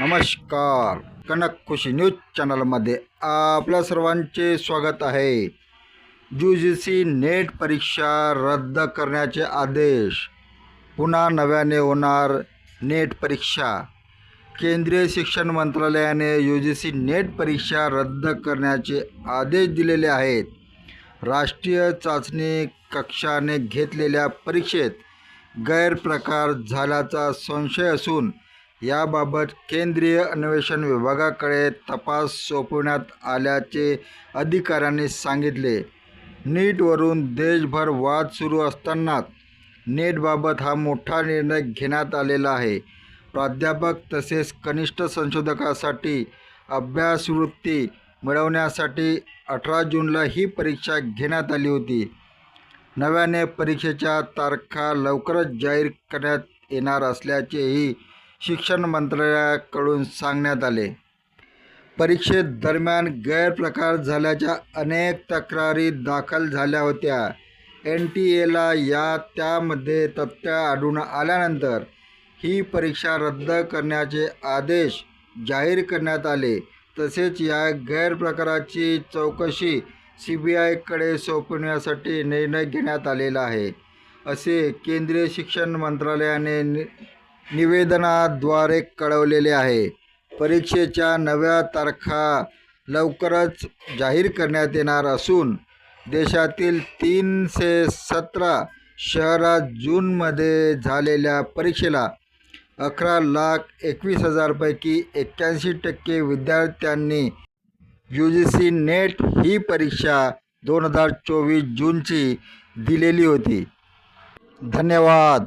नमस्कार. कनक खुशी न्यूज चॅनलमध्ये आपल्या सर्वांचे स्वागत आहे. यू जी सी नेट परीक्षा रद्द करण्याचे आदेश. पुन्हा नव्याने होणार नेट परीक्षा. केंद्रीय शिक्षण मंत्रालयाने यू जी सी नेट परीक्षा रद्द करण्याचे आदेश दिलेले आहेत. राष्ट्रीय चाचणी कक्षाने घेतलेल्या परीक्षेत गैरप्रकार झाल्याचा संशय असून याबाबत केंद्रीय अन्वेषण विभागाकडे तपास सोपवण्यात आल्याचे अधिकाऱ्यांनी सांगितले. नीटवरून देशभर वाद सुरू असतानाच नेटबाबत हा मोठा निर्णय घेण्यात आलेला आहे. प्राध्यापक तसेच कनिष्ठ संशोधकासाठी अभ्यासवृत्ती मिळवण्यासाठी अठरा जूनला ही परीक्षा घेण्यात आली होती. नव्याने परीक्षेच्या तारखा लवकरच जाहीर करण्यात येणार असल्याचेही शिक्षण मंत्रालयाकडून सांगण्यात आले. परीक्षेत दरम्यान गैरप्रकार झाल्याच्या अनेक तक्रारी दाखल झाल्या होत्या. एन टी एला या त्यामध्ये तथ्य आढळून आल्यानंतर ही परीक्षा रद्द करण्याचे आदेश जाहीर करण्यात आले. तसेच या गैरप्रकाराची चौकशी सी बी आयकडे सोपवण्यासाठी निर्णय घेण्यात आलेला आहे. असे केंद्रीय शिक्षण मंत्रालयाने नि निवेदनाद्वारे कळवलेले आहे. परीक्षेच्या नव्या तारखा लवकरच जाहीर करण्यात येणार असून देशातील तीनशे सतरा शहरात जूनमध्ये झालेल्या परीक्षेला अकरा लाख एकवीस हजारपैकी एक्क्याऐंशी टक्के विद्यार्थ्यांनी यू जी सी नेट ही परीक्षा दोन हजार चोवीस जूनची दिलेली होती. धन्यवाद.